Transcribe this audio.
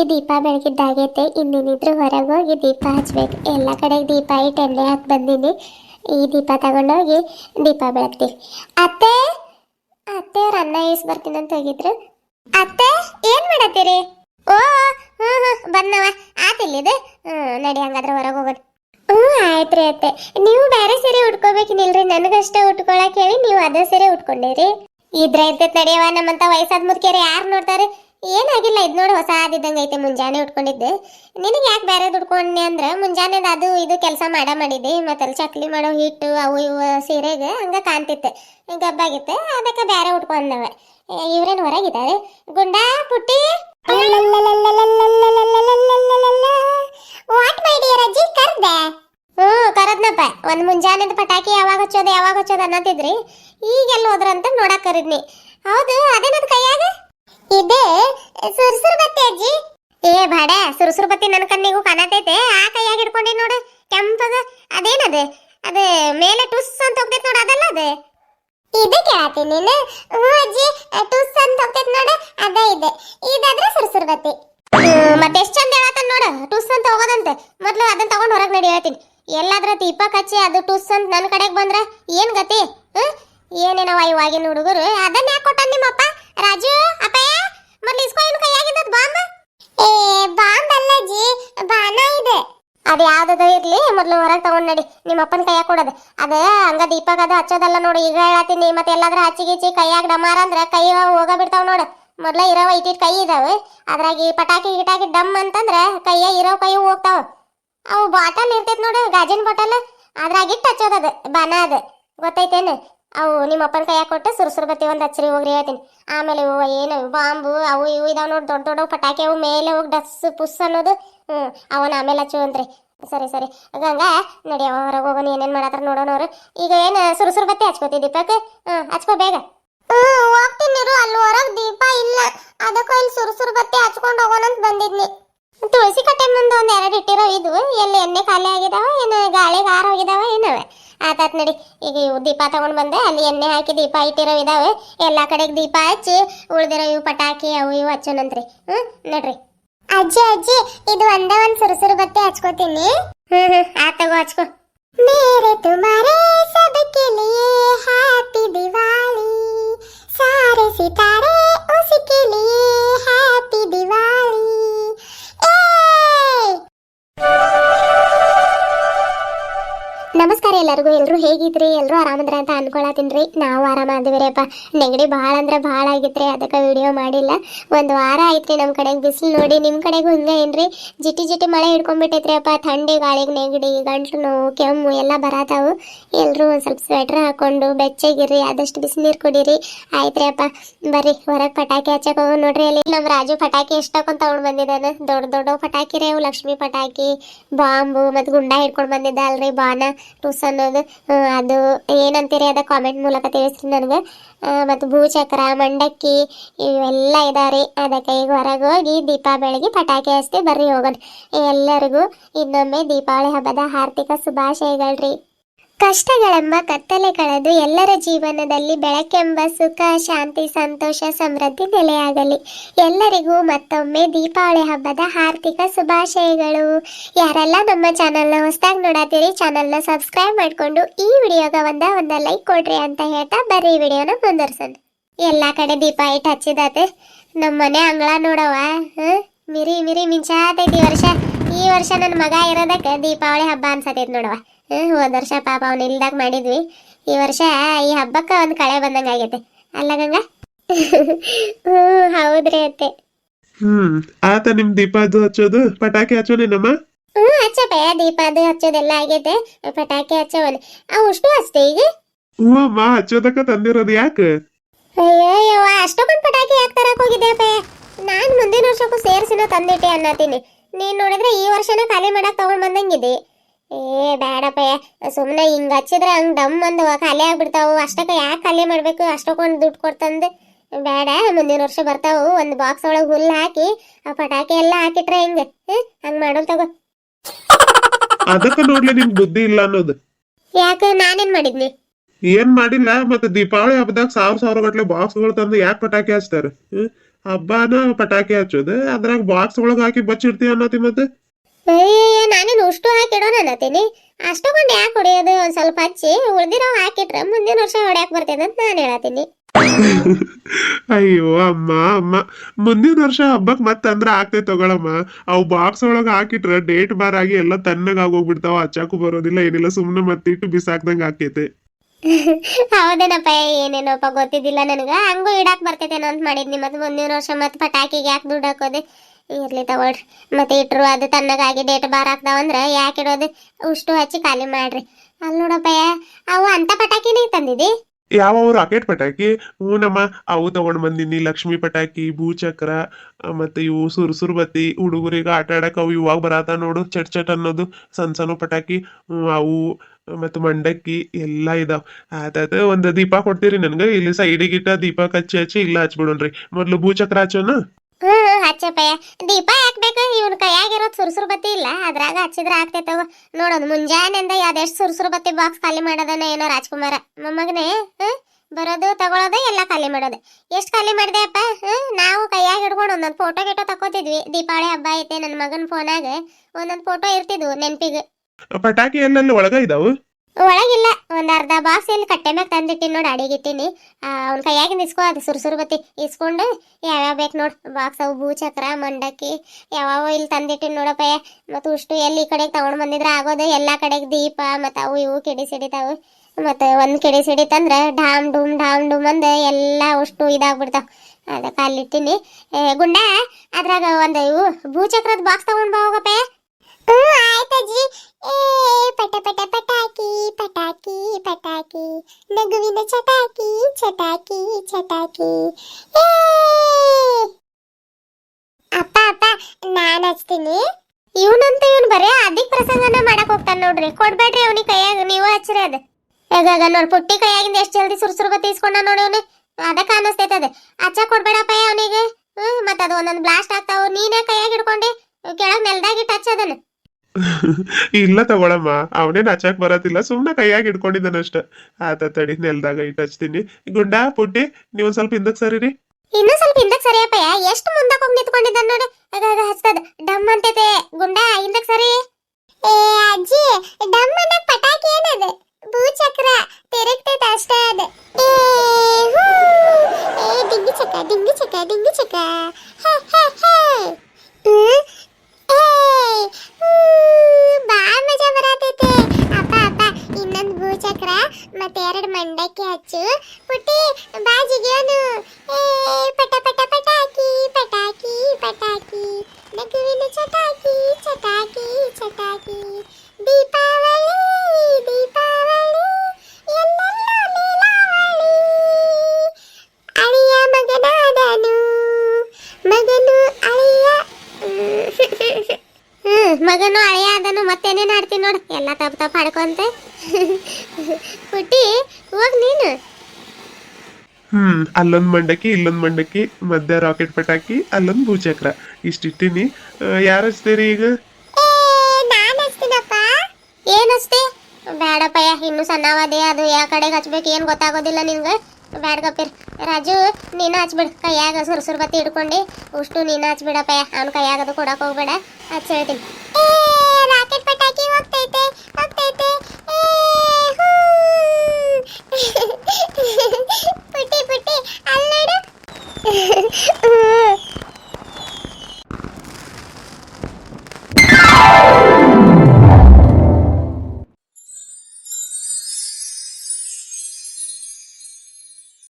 ಹಾಕಿ ದೀಪ ಬೆಳಗಿದ್ದಾಗೈತೆ, ಇನ್ನೇನಿದ್ರು ಹೊರಗೆ ಹೋಗಿ ದೀಪ ಹಚ್ಬೇಕು. ಎಲ್ಲ ಕಡೆ ದೀಪ ಇಟ್ಟು ಎಣ್ಣೆ ಹಾಕಿ ಬಂದೀನಿ. ಈ ದೀಪ ತಗೊಂಡೋಗಿ ದೀಪ ಬೆಳಗ್ತೀವಿ ಅತ್ತೆ ಅತ್ತೆ ಅವ್ರ ಅನ್ನ ಇಸ್ ಬರ್ತೀನಿ ಅಂತ ಹೋಗಿದ್ರು. ಅತ್ತೆ, ಏನ್ ಮಾಡತ್ತೀರಿ? ಓ ಹ್ಞೂ ಹ್ಞೂ ಬಂದವ. ಆತಿಲ್ಲಿದೆ ಹ್ಮ್, ನಡಿ ಹಂಗಾದ್ರೆ ಹೊರಗೆ ಹೋಗೋದು ಹ್ಞೂ ಆಯ್ತ್ರಿ ಅತ್ತೆ. ನೀವು ಬೇರೆ ಸೀರೆ ಉಟ್ಕೋಬೇಕಿನಿಲ್ರಿ ನನಗಷ್ಟೇ ಉಟ್ಕೊಳಕ್ ಹೇಳಿ ನೀವು ಅದೇ ಸೀರೆ ಉಟ್ಕೊಂಡಿರಿ. ಇದ್ರ ಇರ್ತೈತೆ ನಡೆಯವ ನಮ್ಮಂತ ವಯಸ್ಸಾದ ಮುದ್ಕೇರಿ ಯಾರು ನೋಡ್ತಾರೆ? ಏನಾಗಿಲ್ಲ, ಇದು ನೋಡಿ, ಹೊಸ ಆದಿದ್ದಂಗೆ ಐತೆ ಮುಂಜಾನೆ ಉಟ್ಕೊಂಡಿದ್ದೆ. ನಿನಗೆ ಯಾಕೆ ಬೇರೆ ಉಟ್ಕೊಂಡೆ ಅಂದ್ರೆ, ಮುಂಜಾನೆದು ಅದು ಇದು ಕೆಲಸ ಮಾಡ ಮಾಡಿದ್ದೆ, ಮತ್ತೆ ಅಲ್ಲಿ ಚಕ್ಲಿ ಮಾಡೋ ಹಿಟ್ಟು, ಅವು ಇವು ಸೀರೆಗೆ ಹಂಗೆ ಕಾಣ್ತಿತ್ತೆ. ಗಬ್ಬಾಗಿತ್ತೆ ಅದಕ್ಕೆ ಬೇರೆ ಉಟ್ಕೊಂಡವೆ. ಇವ್ರೇನು ಹೊರಗಿದ್ದಾರೆ ಗುಂಡಾ, ಪುಟ್ಟಿ? ವಾಟ್ ಮೈ ಅಜ್ಜಿ ಹ್ಞೂ, ಕರದ್ನಪ್ಪ. ಒಂದು ಮುಂಜಾನೆದ ಪಟಾಕಿ ಯಾವಾಗ ಹಚ್ಚೋದು ಯಾವಾಗ ಹಚ್ಚೋದು ಅನ್ನತ್ತಿದ್ರಿ. ಈಗೆಲ್ಲ ಹೋದ್ರಂತ ನೋಡಕ್ ಕರಿದ್ನಿ. ಹೌದು, ಅದೇನದ್ ಕೈಯಾಗ? ಇದೆ. ಸುರ್ಸುರ್ ಬತ್ತಿ ಅಜ್ಜಿ. ಏ ಬಾಡ, ಸುರ್ಸುರ್ ಬತ್ತಿ ನನ್ನ ಕಣ್ಣಿಗೂ ಕಾಣತೈತೆ. ಆ ಕೈಯಾಗ ಹಿಡ್ಕೊಂಡಿ ನೋಡು. ಕೆಂಪಗ, ಅದೇನದು? ಅದು ಮೇಲೆ ಟುಸ್ ಅಂತ ಹೋಗ್ತೈತೆ ನೋಡು, ಅದಲ್ಲ ಅದು? ಇದು ಕೇಳತಿ ನೀನು. ಹ್ಞೂ ಅಜ್ಜಿ, ಟುಸ್ ಅಂತ ಹೋಗ್ತೈತೆ ನೋಡು, ಅದ ಇದೆ. ಇದಾದ್ರೆ ಸುರ್ಸುರ್ ಬತ್ತಿ. ಮತ್ತೆ ಎಷ್ಟು ಚಂದ ಹೇಳತ್ತ ನೋಡು, ಟುಸ್ ಅಂತ ಹೋಗೋದಂತೆ. ಮೊದ್ಲು ಅದನ್ನ ತಗೊಂಡು ಹೊರಗೆ ನಡಿ ಹೇಳ್ತೀನಿ. ಎಲ್ಲಾದ್ರ ದೀಪ ಹಚ್ಚಿ ಅದು ಟುಸ್ ಅಂತ ನನ್ನ ಕಡೆಗೆ ಬಂದ್ರ ಏನ್ ಗತಿ? ಹ್ಮ್? ಏನೇನವ ಇವಾಗಿನ ಹುಡುಗರು, ಅದನ್ನ ಯಾಕೆ ಕೊಟ್ಟ ನಿಮ್ಮಪ್ಪ ರಾಜು ಅಪ್ಪಯ್ಯ ಮೊದ್ಲು ಇಸ್ಕೊ ಇನ್ನು ಕೈಯಾಗಿದ್ದದ ಬಾಂಬ್ ಏ ಬಾಂಬ್ ಅಲ್ಲ ಜಿ ಬಾಣ ಇದೆ ಅದು ಯಾವ್ದದ ಇರ್ಲಿ ಮೊದ್ಲು ಹೊರಗೆ ತಗೊಂಡ್ ನಡಿ. ನಿಮ್ಮ ಅಪ್ಪನ ಕೈಯಾಗ ಕೊಡೋದು. ಅದ ಹಂಗ ದೀಪಕ್ ಅದು ಹಚ್ಚೋದಲ್ಲ ನೋಡು. ಈಗ ಹೇಳತ್ತೀನಿ, ಮತ್ತೆ ಎಲ್ಲಾದ್ರೂ ಹಚ್ಚಿ ಗಿಚ್ಚಿ ಕೈಯಾಗ ಡಮಾರ ಅಂದ್ರೆ ಕೈ ಹೋಗ ಬಿಡ್ತಾವ ನೋಡು. ಮೊದ್ಲ ಇರೋವ ಇಟ್ಟಿಟ್ ಕೈ ಇದಾವೆ. ಅದ್ರಾಗಿ ಪಟಾಕಿ ಗಿಟಾಕಿ ಡಮ್ ಅಂತಂದ್ರ ಕೈಯ ಇರೋ ಕೈ ಹೋಗ್ತಾವ. ಅವು ಬಾಟಲ್ ಇರ್ತೈತಿ ನೋಡು, ಗಾಜಿನ ಬಾಟಲ್. ಅದ್ರಾಗ ಹಚ್ಚೋದದ ಬನ ಅದ. ಗೊತ್ತೈತೇನು? ಅವು ನಿಮ್ಮ ಅಪ್ಪನ ಕೈಯಾಗ ಕೊಟ್ಟು ಸುರುಸುರು ಬತ್ತಿ ಒಂದು ಹಚ್ಚರಿ, ಹೋಗ್ರಿ ಹೇಳ್ತೀನಿ. ಆಮೇಲೆ ಇವು ಏನು, ಬಾಂಬು, ಅವು ಇವು ಇದಾವ ನೋಡಿ, ದೊಡ್ಡ ದೊಡ್ಡ ಪಟಾಕಿ ಅವು ಮೇಲೆ ಹೋಗಿ ಡಸ್ ಪುಸ್ ಅನ್ನೋದು. ಹ್ಞೂ ಅವನ ಆಮೇಲೆ ಹಚ್ಚು ಅಂತ್ರಿ ಸರಿ ಸರಿ. ಗಂಗ ನಡಿ ಅವ ಹೊರಗೆ ಹೋಗೋಣ ಏನೇನು ಮಾಡತ್ತಾರ ನೋಡೋಣ ಅವ್ರು. ಈಗ ಏನು ಸುರುಸುರು ಬತ್ತಿ ಹಚ್ಕೋತಿ ದೀಪಕ್ಕೆ ಹ್ಞೂ ಹಚ್ಕೋ ಬೇಗ. ಹೋಗ್ತೀನಿ ಅಲ್ಲಿ ಹೊರಗೆ ದೀಪ ಇಲ್ಲ. ಅದಕ್ಕೂ ಇಲ್ಲಿ ಸುರುಸುರು ಬತ್ತಿ ಹಚ್ಕೊಂಡು ಹೋಗೋಣ ಅಂತ ಬಂದಿದ್ನಿ. ತುಳಸಿ ಕಟ್ಟೆ ಮುಂದೆ ಒಂದು ಎರಡು ಇಟ್ಟಿರೋ ಇದು ಎಲ್ಲಿ ಎಣ್ಣೆ ಖಾಲಿ ಆಗಿದಾವ ಏನು ಗಾಳಿಗೆ ಆರ ಹೋಗಿದಾವ ಏನವೆ? ಆತಾತ್ ನಡಿ. ಈಗ ಇವು ದೀಪ ತಗೊಂಡ್ ಬಂದೆ ಅಲ್ಲಿ ಎಣ್ಣೆ ಹಾಕಿ ದೀಪ ಇಟ್ಟಿರೋ ಇದಾವೆ. ಎಲ್ಲಾ ಕಡೆಗೆ ದೀಪ ಹಚ್ಚಿ ಉಳಿದಿರೋ ಇವು ಪಟಾಕಿ ಅವು ಇವು ಹಚ್ಚೋಣಂತ್ರಿ. ಹ್ಞೂ ನಡ್ರಿ. ಅಜ್ಜಿ ಅಜ್ಜಿ ಇದು ಒಂದೇ ಒಂದ್ ಸುರುಸುರು ಬತ್ತಿ ಹಚ್ಕೋತೀನಿ ಹ್ಮ್ ಹ್ಮ್ ಆತ್ ತಗೋ ಹಚ್ಕೋ ಮೇರೆ ತುಮಾರೆ ಸಬಕೆ ಲಿಯೇ ಹ್ಯಾಪಿ ದಿವಾಲಿ ಸಾರೆ ಸಿತಾರೆ ಎಲ್ಲರಿಗೂ ಎಲ್ಲರೂ ಹೇಗಿದ್ರಿ? ಎಲ್ಲರೂ ಆರಾಮದ್ರ ಅಂತ ಅನ್ಕೊಳತ್ತೀನ್ರಿ. ನಾವು ಆರಾಮ ಅಂದಿವ್ರಿಯಪ್ಪ ನೆಗಡಿ ಭಾಳ ಅಂದ್ರೆ ಭಾಳ ಆಗಿತ್ರಿ. ಅದಕ್ಕೆ ವಿಡಿಯೋ ಮಾಡಿಲ್ಲ. ಒಂದು ವಾರ ಐತ್ರಿ ನಮ್ಮ ಕಡೆ ಬಿಸಿಲು ನೋಡಿ. ನಿಮ್ಮ ಕಡೆಗೂ ಹಿಂಗೆ ಏನ್ರಿ? ಜಿಟಿ ಜಿಟಿ ಮಳೆ ಹಿಡ್ಕೊಂಡ್ಬಿಟ್ಟೈತ್ರಿ ಅಪ್ಪ ಥಂಡಿ, ಗಾಳಿಗೆ ನೆಗಡಿ, ಗಂಟು ನೋವು, ಕೆಮ್ಮು ಎಲ್ಲ ಬರತಾವು. ಎಲ್ಲರೂ ಒಂದು ಸ್ವಲ್ಪ ಸ್ವೆಟರ್ ಹಾಕೊಂಡು ಬೆಚ್ಚಗಿರ್ರಿ. ಆದಷ್ಟು ಬಿಸಿನೀರು ಕುಡೀರಿ. ಆಯ್ತ್ರಿ ಅಪ್ಪ ಬರ್ರಿ. ಹೊರಗೆ ಪಟಾಕಿ ಹಚ್ಚಕ್ ಹೋಗೋ ನೋಡ್ರಿ ಅಲ್ಲಿ. ನಮ್ಮ ರಾಜು ಪಟಾಕಿ ಎಷ್ಟಕ್ಕೊಂದು ತಗೊಂಡು ಬಂದಿದ್ದಾನೆ. ದೊಡ್ಡ ದೊಡ್ಡ ಪಟಾಕಿ ರೀ ಲಕ್ಷ್ಮಿ ಪಟಾಕಿ, ಬಾಂಬು ಮತ್ತು ಗುಂಡ ಹಿಡ್ಕೊಂಡು ಬಂದಿದ್ದ ಅಲ್ರಿ ಬಾನ. ಟುಸ್ ಅನ್ನೋದು ಅದು ಏನಂತೀರಿ ಅದ ಕಾಮೆಂಟ್ ಮೂಲಕ ತಿಳಿಸ್ರಿ ನನಗೆ. ಮತ್ತು ಭೂಚಕ್ರ, ಮಂಡಕ್ಕಿ, ಇವೆಲ್ಲ ಇದಾರಿ ಅದಕ್ಕೆ ಈಗ ಹೊರಗೆ ಹೋಗಿ ದೀಪ ಪಟಾಕಿ ಹಚ್ತಿ ಬರ್ರಿ ಹೋಗೋಣ ಎಲ್ಲರಿಗೂ ಇನ್ನೊಮ್ಮೆ ದೀಪಾವಳಿ ಹಬ್ಬದ ಹಾರ್ದಿಕ ಶುಭಾಶಯಗಳ್ರಿ. ಕಷ್ಟಗಳೆಂಬ ಕತ್ತಲೆ ಕಳೆದು ಎಲ್ಲರ ಜೀವನದಲ್ಲಿ ಬೆಳಕೆಂಬ ಸುಖ, ಶಾಂತಿ, ಸಂತೋಷ, ಸಮೃದ್ಧಿ ನೆಲೆಯಾಗಲಿ. ಎಲ್ಲರಿಗೂ ಮತ್ತೊಮ್ಮೆ ದೀಪಾವಳಿ ಹಬ್ಬದ ಹಾರ್ದಿಕ ಶುಭಾಶಯಗಳು. ಯಾರೆಲ್ಲ ನಮ್ಮ ಚಾನಲ್ನ ಹೊಸದಾಗಿ ನೋಡತ್ತೀರಿ ಚಾನಲ್ನ ಸಬ್ಸ್ಕ್ರೈಬ್ ಮಾಡಿಕೊಂಡು ಈ ವಿಡಿಯೋಗ ಒಂದ ಒಂದ ಲೈಕ್ ಕೊಡ್ರಿ ಅಂತ ಹೇಳ್ತಾ ಬರ್ರಿ ವಿಡಿಯೋನ ಮುಂದುವರ್ಸೋಣ. ಎಲ್ಲ ಕಡೆ ದೀಪ ಇಟ್ ಹಚ್ಚಿದಾತೆ. ನಮ್ಮ ಮನೆ ಅಂಗಳ ನೋಡವ? ಮಿರಿ ಮಿರಿ ಮಿಂಚಾತೈತಿ ಈ ವರ್ಷ. ಈ ವರ್ಷ ನನ್ನ ಮಗ ಇರೋದಕ್ಕೆ ದೀಪಾವಳಿ ಹಬ್ಬ ಅನ್ಸತೈತಿ ನೋಡವ ಹ್ಮ್ ಹೋದ ವರ್ಷ ಪಾಪ ಅವ್ನು ಇಲ್ದಾಗ ಮಾಡಿದ್ವಿ. ಈ ವರ್ಷ ಈ ಹಬ್ಬಕ್ಕೆ ಒಂದು ಕಳೆ ಬಂದಂಗೆ ಆಗೈತೆ. ಅಲ್ಲ ಗಂಗಾ? ಹ್ಞೂ ಹೌದ್ರಿ ಅತ್ತೆ. ಹ್ಮ್ ಆತ ನಿಮ್ ದೀಪ ಅದು ಹಚ್ಚೋದು ಪಟಾಕಿ ಹಚ್ಚೋನೇನಮ್ಮ ಹ್ಞೂ ಹಚ್ಚಪ್ಪ ದೀಪ ಅದು ಹಚ್ಚೋದೆಲ್ಲ ಆಗೈತೆ. ಪಟಾಕಿ ಹಚ್ಚವಲ್ಲ ಆ ಅಷ್ಟು ಹಚ್ತೆ ಈಗ? ಹ್ಞೂ ಅಮ್ಮ ಹಚ್ಚೋದಕ್ಕ ತಂದಿರೋದು ಯಾಕೆ? ಅಷ್ಟು ಅಷ್ಟೊಂದು ಪಟಾಕಿ ಯಾಕೆ ತರಕ್ ಹೋಗಿದ್ದೆಪ್ಪ ನಾನು ಮುಂದಿನ ವರ್ಷಕ್ಕೂ ಸೇರಿಸಿನ ತಂದಿಟ್ಟೆ ಅನ್ನತೀನಿ ನೀನ್ ನೋಡಿದ್ರೆ ಈ ವರ್ಷನ ಖಾಲಿ ಮಾಡಕ್ ತಗೊಂಡ್ ಬಂದಂಗಿದೆ. ಏ ಬೇಡಪ್ಪ ಸುಮ್ಮನೆ ಹಿಂಗೆ ಹಚ್ಚಿದ್ರೆ ಹಂಗೆ ಡಮ್ ಅಂದು ಖಾಲಿ ಆಗ್ಬಿಡ್ತಾವು. ಅಷ್ಟಕ್ಕೆ ಯಾಕೆ ಖಾಲಿ ಮಾಡ್ಬೇಕು? ಅಷ್ಟಕ್ಕೊಂದು ದುಡ್ಡು ಕೊಡ್ತಂದು. ಬೇಡ ಮುಂದಿನ ವರ್ಷ ಬರ್ತಾವು. ಒಂದು ಬಾಕ್ಸ್ ಒಳಗೆ ಹುಲ್ಲು ಹಾಕಿ ಆ ಪಟಾಕಿ ಎಲ್ಲ ಹಾಕಿಟ್ರೆ ಹಿಂಗೆ? ಹಂಗ್ ಮಾಡೋಣ ತಗೋ. ಅದಕ್ಕೆ ನೋಡ್ಲಿ ನಿನ್ ಬುದ್ಧಿ ಇಲ್ಲ ಅನ್ನೋದು. ಯಾಕೆ ನಾನೇನ್ ಮಾಡಿದ್ನಿ? ಏನ್ ಮಾಡಿಲ್ಲ ಮತ್ತೆ ದೀಪಾವಳಿ ಹಬ್ಬದಾಗ ಸಾವಿರ ಸಾವಿರ ಗಟ್ಲೆ ಬಾಕ್ಸ್ಗಳು ತಂದು ಯಾಕೆ ಪಟಾಕಿ ಹಚ್ತಾರೆ? ಹಬ್ಬನ ಪಟಾಕಿ ಹಚ್ಚೋದು. ಅದ್ರಾಗ ಬಾಕ್ಸ್ ಒಳಗ ಹಾಕಿ ಬಚ್ಚಿಡ್ತೀವಿ ಅನ್ನತಿ ಮತ್ತೆ ಅಯ್ಯಯ್ಯ ನಾನೇನು ಅಷ್ಟು ಹಾಕಿಡೋಣ ಅನ್ನತೀನಿ ಅಷ್ಟೊಂದು ಯಾಕೆ ಹೊಡೆಯೋದು? ಒಂದ್ ಸ್ವಲ್ಪ ಹಚ್ಚಿ ಉಳಿದಿರೋ ಹಾಕಿಟ್ರೆ ಮುಂದಿನ ವರ್ಷ ಹೊಡ್ಯಾಕ್ ಬರ್ತೇನೆ ಅಂತ ನಾನು ಹೇಳತ್ತೀನಿ. ಅಯ್ಯೋ ಅಮ್ಮ ಅಮ್ಮ. ಮುಂದಿನ ವರ್ಷ ಹಬ್ಬಕ್ ಮತ್ತೆ ಅಂದ್ರ ಆಗ್ತೈತೆ ತಗೊಳಮ್ಮ. ಅವು ಬಾಕ್ಸ್ ಒಳಗ ಹಾಕಿಟ್ರ ಡೇಟ್ ಬಾರ್ ಆಗಿ ಎಲ್ಲ ತಣ್ಣಗ್ ಆಗೋಗ್ಬಿಡ್ತಾವ ಹಚ್ಚಾಕು ಬರೋದಿಲ್ಲ ಏನಿಲ್ಲ ಸುಮ್ನೆ ಮತ್ತಿಟ್ಟು ಬಿಸಾಕ್ದಂಗ ಆಕೈತೆ ಹೌದೇನಪ್ಪ ಏನೇನೋಪ್ಪ ಗೊತ್ತಿದ್ದಿಲ್ಲ ನನಗ. ಹಂಗೂ ಇಡಾಕ್ ಬರ್ತೈತೇನೋ ಅಂತ ಮಾಡಿದ್ನಿ. ಮತ್ತೆ ಮುಂದಿನ ವರ್ಷ ಮತ್ತೆ ಪಟಾಕಿಗೆ ಯಾಕೆ ದುಡ್ಡು ಹಾಕೋದು? ಇರ್ಲಿ ತಗೊಳ್ರಿ. ಮತ್ತೆ ಇಟ್ರು ಅದು ತನ್ನಗಾಗಿ ಡೇಟ್ ಬಾರ್ ಹಾಕ್ತಾವಂದ್ರ ಯಾಕೆ ಇಡೋದು? ಉಷ್ಟು ಹಚ್ಚಿ ಖಾಲಿ ಮಾಡ್ರಿ. ಅಲ್ಲಿ ನೋಡಪ್ಪ ಅವು ಅಂತ ಪಟಾಕಿನೇ ತಂದಿದಿ? ಯಾವ ರಾಕೆಟ್ ಪಟಾಕಿ? ಹ್ಞೂ ನಮ್ಮ ಅವು ತಗೊಂಡ್ ಬಂದಿನಿ, ಲಕ್ಷ್ಮಿ ಪಟಾಕಿ, ಭೂಚಕ್ರ, ಮತ್ತೆ ಇವು ಸುರ್ಸುರ್ ಬತ್ತಿ ಹುಡುಗರಿಗೆ ಆಟ ಆಡಕ್ ಅವು ಇವಾಗ ಬರತ್ತ ನೋಡು, ಚಟ್ ಚಟ್ ಅನ್ನೋದು ಸಣ್ಣ ಸಣ್ಣ ಪಟಾಕಿ. ಅವು ಮತ್ತೆ ಮಂಡಕ್ಕಿ ಎಲ್ಲ ಇದಾವ. ಆತ ಒಂದು ದೀಪ ಕೊಡ್ತೀರಿ ನನಗೆ? ಇಲ್ಲಿ ಸೈಡಿಗಿಟ್ಟ ದೀಪ ಹಚ್ಚಿ ಹಚ್ಚಿ ಇಲ್ಲ ಹಚ್ಬಿಡೋಣ್ರಿ. ಮೊದ್ಲು ಭೂಚಕ್ರ ಹಚ್ಚೋಣ ಹ್ಮ್ ಹಚ್ಚಪ್ಪಯ್ಯ. ದೀಪ ಹಾಕ್ಬೇಕು, ಇವ್ನ ಕೈಯಾಗಿರೋದು ಸುರುಸುರು ಬತ್ತಿ ಇಲ್ಲ, ಅದ್ರಾಗ ಹಚ್ಚಿದ್ರೆ ಆಗ್ತೈತವ ನೋಡೋದು ಮುಂಜಾನೆಯಿಂದ ಯಾವ್ದೆಷ್ಟು ಸುರುಸುರು ಬತ್ತಿ ಬಾಕ್ಸ್ ಖಾಲಿ ಮಾಡೋದನ್ನ ಏನೋ ರಾಜ್ಕುಮಾರ. ಮೊಮ್ಮಗನೇ, ಹ್ಮ್, ಬರೋದು, ತಗೊಳೋದು, ಎಲ್ಲ ಖಾಲಿ ಮಾಡೋದು. ಎಷ್ಟು ಖಾಲಿ ಮಾಡಿದೆ ಅಪ್ಪ ನಾವು ಕೈಯಾಗ ಹಿಡ್ಕೊಂಡು ಒಂದೊಂದು ಫೋಟೋ ಗಿಟೋ ತಕೋತಿದ್ವಿ ದೀಪಾವಳಿ ಹಬ್ಬ ಐತೆ ನನ್ನ ಮಗನ ಫೋನಾಗ ಒಂದೊಂದು ಫೋಟೋ ಇರ್ತಿದ್ವು ನೆನ್ಪಿಗೆ. ಪಟಾಕಿ ಎಲ್ಲೆಲ್ಲಿ ಒಳಗ ಇದಾವು? ಒಳಗಿಲ್ಲ, ಒಂದು ಅರ್ಧ ಬಾಕ್ಸ್ ಇಲ್ಲಿ ಕಟ್ಟೆ ಮ್ಯಾಗ ತಂದಿಟ್ಟಿನಿ ನೋಡಿ, ಅಡಿಗಿಟ್ಟಿನಿ. ಅವ್ನ ಕೈಯಾಗಿಂದ ಇಸ್ಕೋ ಅದು ಸುರು ಬತ್ತಿ ಇಸ್ಕೊಂಡು ಯಾವ್ಯಾವ ಬೇಕು ನೋಡಿ, ಬಾಕ್ಸ್ ಅವು ಭೂಚಕ್ರ ಮಂಡಕ್ಕಿ, ಯಾವ್ಯಾವ ಇಲ್ಲಿ ತಂದಿಟ್ಟಿನಿ ನೋಡಪ್ಪ, ಮತ್ತು ಉಷ್ಟು ಎಲ್ಲಿ ಈ ಕಡೆಗೆ ತಗೊಂಡ್ ಬಂದಿದ್ರೆ ಆಗೋದು, ಎಲ್ಲಾ ಕಡೆಗೆ ದೀಪ, ಮತ್ತು ಅವು ಇವು ಕಿಡಿ ಸಿಡಿತಾವು. ಮತ್ತು ಒಂದು ಕಿಡಿ ಸಿಡಿತಂದ್ರೆ ಢಾಮ್ ಡುಮ್ ಢಾಮ್ ಡೂಮ್ ಅಂದ ಎಲ್ಲ ಅಷ್ಟು ಇದಾಗ್ಬಿಡ್ತಾವೆ. ಅದಕ್ಕೆ ಅಲ್ಲಿಟ್ಟಿನಿ. ಗುಂಡ ಅದ್ರಾಗ ಒಂದು ಇವು ಭೂಚಕ್ರದ ಬಾಕ್ಸ್ ತೊಗೊಂಡು ಹೋಗಪ್ಪ. ಆಯ್ತಜ್ಜಿ ಏ, ಪಟ ಪಟ, ಪಟಾಕಿ ಪಟಾಕಿ ಪಟಾಕಿ. ನಗುವಿನ ಚಟಾಕಿ ಚಟಾಕಿ ಚಟಾಕಿ! ಅಪ್ಪ ಅಪ್ಪ, ನಾನು ಹಚ್ತೀನಿ. ಇವನಂತ ಇವನ್ ಬರೇ ಅದಕ್ಕೆ ಪ್ರಸಂಗನ ಮಾಡಕ್ ಹೋಗ್ತಾನೆ ನೋಡ್ರಿ. ಕೊಡ್ಬೇಡ್ರಿ ಅವನಿಗೆ ಕೈಯಾಗ, ನೀವು ಹಚ್ಚ್ರಿ ಅದ. ಈಗ ನೋಡ್, ಪುಟ್ಟಿ ಕೈಯಾಗಿಂದ ಎಷ್ಟು ಜಲ್ದಿ ಸುರ್ಸುರು ತೀಸ್ಕೊಂಡ ನೋಡಿ ಅವನು. ಅದಕ್ಕೆ ಅನಸ್ತೈತೆ ಅದ. ಹಚ್ಚ ಕೊಡ್ಬೇಡಪ್ಪ ಅವನಿಗೆ. ಹ್ಮ್ ಮತ್ತು ಅದು ಒಂದೊಂದು ಬ್ಲಾಸ್ಟ್ ಆಗ್ತಾವ. ನೀನೇ ಕೈಯಾಗ ಕೆಳಗೆ ನೆಲದಾಗಿ ಟಚ್ ಹಚ್ಚದನ್ನ ಇಲ್ಲ ತಗೊಳಮ್ಮ, ಅವನೇ ನಚಾಕ್ ಬರತ್ತಿಲ್ಲ ಸುಮ್ಮನೆ ಕೈಯಾಗಿ ಹಿಡ್ಕೊಂಡಿದ್ದಾನಷ್ಟ ಆತ ತಡಿ, ನೆಲ್ದಾಗ ಇಟ್ಟು ಹಚ್ತೀನಿ ಗುಂಡ, ಪುಟ್ಟಿ, ನೀವೊಂದ್ ಸ್ವಲ್ಪ ಹಿಂದಕ್ ಸರಿರಿ. ಇನ್ನೂ ಸ್ವಲ್ಪ ಹಿಂದಕ್ಕೆ ಸರಿಯಪ್ಪಯ್ಯ ಎಷ್ಟು ಮುಂದಕ್ಕೆ ಹೋಗಿ ನಿಂತ್ಕೊಂಡಿದ್ದಾನ ನೋಡಿ. ಹಚ್ತದ ಡಮ್ ಅಂತೈತೆ. ಗುಂಡ, ಹಿಂದಕ್ ಸರಿ. ಏ, ಅಜ್ಜಿ, ಡಮ್ ಅನ್ನ ಪಟಾಕಿ ಏನದು? ಭೂಚಕ್ರ ತಿರುಗ್ತೈತೆ ಅಷ್ಟೇ ಅದ ಏ ಹೂ, ಏ ಡಿಂಗಿ ಚಕ ಡಿಂಗಿ ಚಕ ಡಿಂಗಿ ಚಕ ಹೇ ಹೇ ಹೇ ಹ್ಮ್? ಏ, ಹೂ, ಬಾಳ್ ಮಜಾ ಬರತೈತೆ ಅಪ್ಪ ಅಪ್ಪ ಇನ್ನೊಂದು ಭೂಚಕ್ರ ಮತ್ತೆ ಎರಡು ಮಂಡಕ್ಕಿ ಹಚ್ಚು ಪುಟ್ಟಿ ಬಾಜಿಗೆಯೋನು ಏ ಪಟ ಪಟ ಪಟಾಕಿ ಪಟಾಕಿ ಪಟಾಕಿ ನಗುವಿನ ಚಟಾಕಿ ಚಟಾಕಿ ಚಟಾಕಿ ದೀಪಾವಳಿ ದೀಪಾವಳಿ ಎಲ್ಲೆಲ್ಲೂ ಲೀಲಾವಳಿ ಅಳಿಯ ಮಗನಾದನು ಮಗನು ಅಳಿಯ ಹ್ಮ್ ಮಗನು ಹಳೆಯ ಅದನ್ನು ಮತ್ತೇನೇನು ಆಡ್ತೀನಿ ನೋಡು. ಎಲ್ಲ ತಪ್ಪು ತಪ್ಪು ಹಾಡ್ಕೊಂತ ಪುಟ್ಟಿ ಹೋಗ್ ನೀನು. ಹ್ಮ್ ಅಲ್ಲೊಂದ್ ಮಂಡಕ್ಕಿ ಇಲ್ಲೊಂದ್ ಮಂಡಕ್ಕಿ ಮಧ್ಯ ರಾಕೆಟ್ ಪಟಾಕಿ ಅಲ್ಲೊಂದ್ ಭೂಚಕ್ರ. ಇಷ್ಟಿಟ್ಟಿನಿ ಯಾರು ಹಚ್ತೀರಿ ಈಗ? ಏನ್ ಹಚ್ತಿ ಬೇಡಪ್ಪಯ್ಯ ಇನ್ನು ಸಣ್ಣವದೆ ಅದು ಯಾವ ಕಡೆಗೆ ಹಚ್ಬೇಕು ಏನ್ ಗೊತ್ತಾಗೋದಿಲ್ಲ ನಿನ್ಗೆ. ಬ್ಯಾಡ ರಾಜು ನೀನು ಹಚ್ಬಿಡ್. ಕೈಯಾಗ ಸುರ್ ಸುರ್ ಬತ್ತಿ ಹಿಡ್ಕೊಂಡು. ಉಷ್ಟು ನೀನು ಹಚ್ಬಿಡಪ್ಪಯ್ಯ ಅವ್ನ ಕೈಯಾಗ ಅದು ಕೊಡಕ್ ಹೋಗ್ಬೇಡ. ಹಚ್ಚಿ ಹೇಳ್ತೀನಿ.